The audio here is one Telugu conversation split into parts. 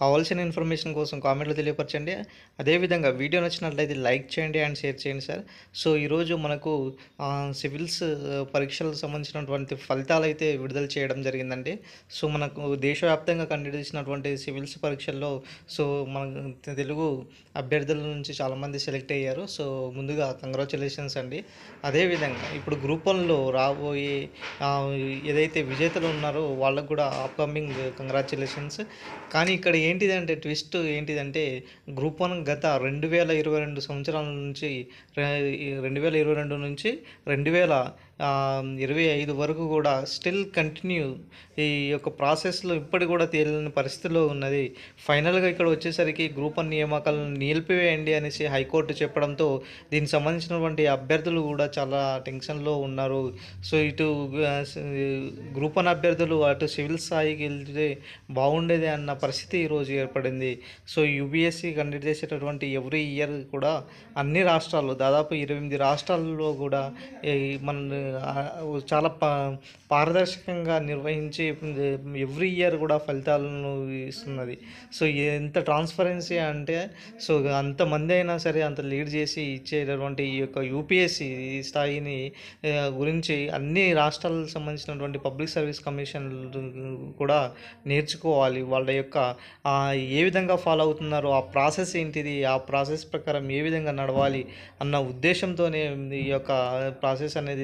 కావాల్సిన ఇన్ఫర్మేషన్ కోసం కామెంట్లో తెలియపరచండి. అదేవిధంగా వీడియో నచ్చినట్లయితే లైక్ చేయండి అండ్ షేర్ చేయండి సార్. సో ఈరోజు మనకు సివిల్స్ పరీక్షలకు సంబంధించినటువంటి ఫలితాలు అయితే విడుదల చేయడం జరిగిందండి. సో మనకు దేశవ్యాప్తంగా కండక్ట్ చేసినటువంటి సివిల్స్ పరీక్షల్లో సో మన తెలుగు అభ్యర్థుల నుంచి చాలామంది సెలెక్ట్ అయ్యారు. సో ముందుగా కంగ్రాచులేషన్స్ అండి. అదేవిధంగా ఇప్పుడు గ్రూప్ వన్లో రాబోయే ఏదైతే విజేతలు ఉన్నారో వాళ్ళకు కూడా అప్కమింగ్ కంగ్రాచులేషన్స్. కానీ ఇక్కడ ఏంటిదంటే ట్విస్ట్ ఏంటిదంటే గ్రూప్ వన్ గత రెండు వేల ఇరవై రెండు సంవత్సరాల నుంచి రెండు వేల ఇరవై రెండు నుంచి రెండు వేల ఇరవై ఐదు వరకు కూడా స్టిల్ కంటిన్యూ ఈ యొక్క ప్రాసెస్లో ఇప్పటి కూడా తేలిన పరిస్థితిలో ఉన్నది. ఫైనల్గా ఇక్కడ వచ్చేసరికి గ్రూప్ వన్ నియామకాలను నిలిపివేయండి అనేసి హైకోర్టు చెప్పడంతో దీనికి సంబంధించినటువంటి అభ్యర్థులు కూడా చాలా టెన్షన్లో ఉన్నారు. సో ఇటు గ్రూప్ వన్ అభ్యర్థులు అటు సివిల్ స్థాయికి వెళ్తే బాగుండేది అన్న పరిస్థితి ఈరోజు ఏర్పడింది. సో యూబీఎస్సీ కండక్ట్ చేసేటటువంటి ఎవ్రీ ఇయర్ కూడా అన్ని రాష్ట్రాల్లో దాదాపు ఇరవై ఎనిమిది రాష్ట్రాల్లో కూడా మన చాలా పా పారదర్శకంగా నిర్వహించి ఎవ్రీ ఇయర్ కూడా ఫలితాలను ఇస్తున్నది. సో ఎంత ట్రాన్స్పరెన్సీ అంటే సో అంతమంది అయినా సరే అంత లీడ్ చేసి ఇచ్చేటటువంటి ఈ యొక్క యూపీఎస్సి స్థాయిని గురించి అన్ని రాష్ట్రాలకు సంబంధించినటువంటి పబ్లిక్ సర్వీస్ కమిషన్ కూడా నేర్చుకోవాలి. వాళ్ళ యొక్క ఏ విధంగా ఫాలో అవుతున్నారో ఆ ప్రాసెస్ ఏంటిది ఆ ప్రాసెస్ ప్రకారం ఏ విధంగా నడవాలి అన్న ఉద్దేశంతోనే ఈ యొక్క ప్రాసెస్ అనేది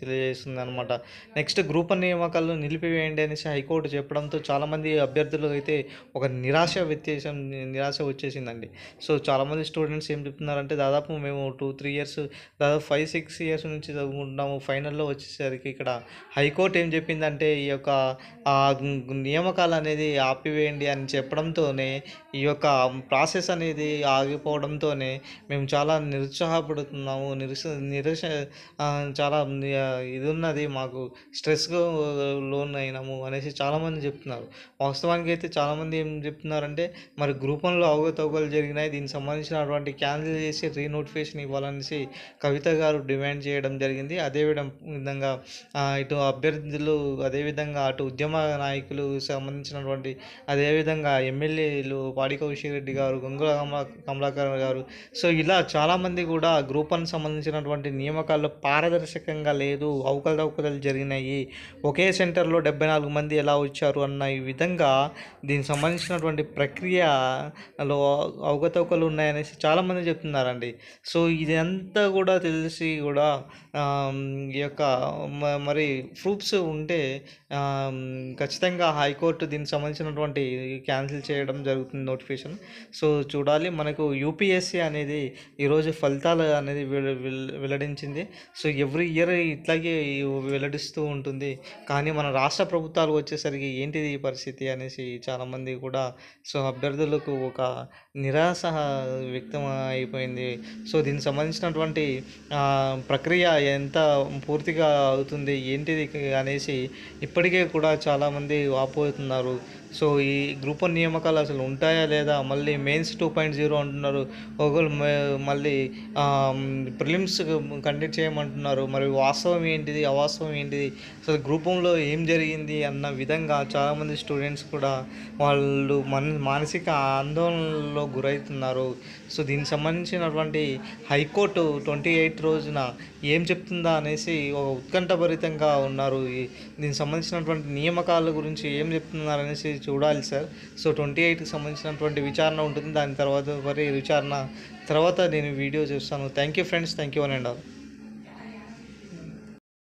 తెలియజేస్తుంది అనమాట నెక్స్ట్ గ్రూప్ వన్ నియామకాలను నిలిపివేయండి అనేసి హైకోర్టు చెప్పడంతో చాలామంది అభ్యర్థులు అయితే ఒక నిరాశ వ్యత్యాసం నిరాశ వచ్చేసిందండి. సో చాలామంది స్టూడెంట్స్ ఏం చెప్తున్నారంటే దాదాపు మేము టూ త్రీ ఇయర్స్ దాదాపు ఫైవ్ సిక్స్ ఇయర్స్ నుంచి చదువుకుంటున్నాము. ఫైనల్లో వచ్చేసరికి ఇక్కడ హైకోర్టు ఏం చెప్పిందంటే ఈ యొక్క నియామకాలు అనేది ఆపివేయండి అని చెప్పడంతోనే ఈ యొక్క ప్రాసెస్ అనేది ఆగిపోవడంతోనే మేము చాలా నిరుత్సాహపడుతున్నాము. నిరుస నిరాశ చాలా ఇది ఉన్నది మాకు స్ట్రెస్గా లోన్ అయినాము అనేసి చాలామంది చెప్తున్నారు. వాస్తవానికి అయితే చాలామంది ఏం చెప్తున్నారంటే మరి గ్రూపంలో అవగతవకలు జరిగినాయి దీనికి సంబంధించినటువంటి క్యాన్సిల్ చేసి రీనోటిఫికేషన్ ఇవ్వాలనేసి కవిత గారు డిమాండ్ చేయడం జరిగింది. అదే విధంగా ఇటు అభ్యర్థులు అదేవిధంగా అటు ఉద్యమ నాయకులు సంబంధించినటువంటి అదేవిధంగా ఎమ్మెల్యేలు పాడి కౌశిక్ రెడ్డి గారు గంగుల కమలా కమలాకర్ గారు. సో ఇలా చాలామంది కూడా గ్రూపానికి సంబంధించినటువంటి నియామకాల్లో పారదర్శకంగా లేదు అవకతవకలు జరిగినాయి. ఒకే సెంటర్లో డెబ్బై నాలుగు మంది ఎలా వచ్చారు అన్న ఈ విధంగా దీనికి సంబంధించినటువంటి ప్రక్రియలో అవకతవకలు ఉన్నాయనేసి చాలామంది చెప్తున్నారండి. సో ఇదంతా కూడా తెలిసి కూడా ఈ యొక్క మరి ప్రూఫ్స్ ఉంటే ఖచ్చితంగా హైకోర్టు దీనికి సంబంధించినటువంటి క్యాన్సిల్ చేయడం జరుగుతుంది నోటిఫికేషన్. సో చూడాలి. మనకు యూపీఎస్సీ అనేది ఈరోజు ఫలితాలు అనేది వెల్లడించింది. సో ఎవ్రీ ఇయర్ ఇట్లాగే వెల్లడిస్తూ ఉంటుంది. కానీ మన రాష్ట్ర ప్రభుత్వాలు వచ్చేసరికి ఏంటిది ఈ పరిస్థితి అనేసి చాలామంది కూడా సో అభ్యర్థులకు ఒక నిరాశ వ్యక్తం అయిపోయింది. సో దీనికి సంబంధించినటువంటి ప్రక్రియ ఎంత పూర్తిగా అవుతుంది ఏంటిది అనేసి ఇప్పటికే కూడా చాలామంది వాపోతున్నారు సో ఈ గ్రూప్ వన్ నియామకాలు అసలు ఉంటాయా లేదా? మళ్ళీ మెయిన్స్ టూ పాయింట్ జీరో అంటున్నారు. ఒకళ్ళు మళ్ళీ ప్రిలిమ్స్ కండక్ట్ చేయమంటున్నారు. మరి వాస్తవం ఏంటిది? అవాస్తవం ఏంటిది? అసలు గ్రూప్ వన్లో ఏం జరిగింది అన్న విధంగా చాలామంది స్టూడెంట్స్ కూడా వాళ్ళు మన మానసిక ఆందోళనలో గురవుతున్నారు. సో దీనికి సంబంధించినటువంటి హైకోర్టు ట్వంటీ ఎయిట్ రోజున ఏం చెప్తుందా అనేసి ఒక ఉత్కంఠభరితంగా ఉన్నారు. దీనికి సంబంధించినటువంటి నియామకాల గురించి ఏం చెప్తున్నారు అనేసి చూడాలి సార్. సో ట్వంటీ ఎయిట్కి సంబంధించినటువంటి విచారణ ఉంటుంది. దాని తర్వాత మరి విచారణ తర్వాత నేను వీడియో చూస్తాను. Thank you friends thank you అని అండ్ ఆల్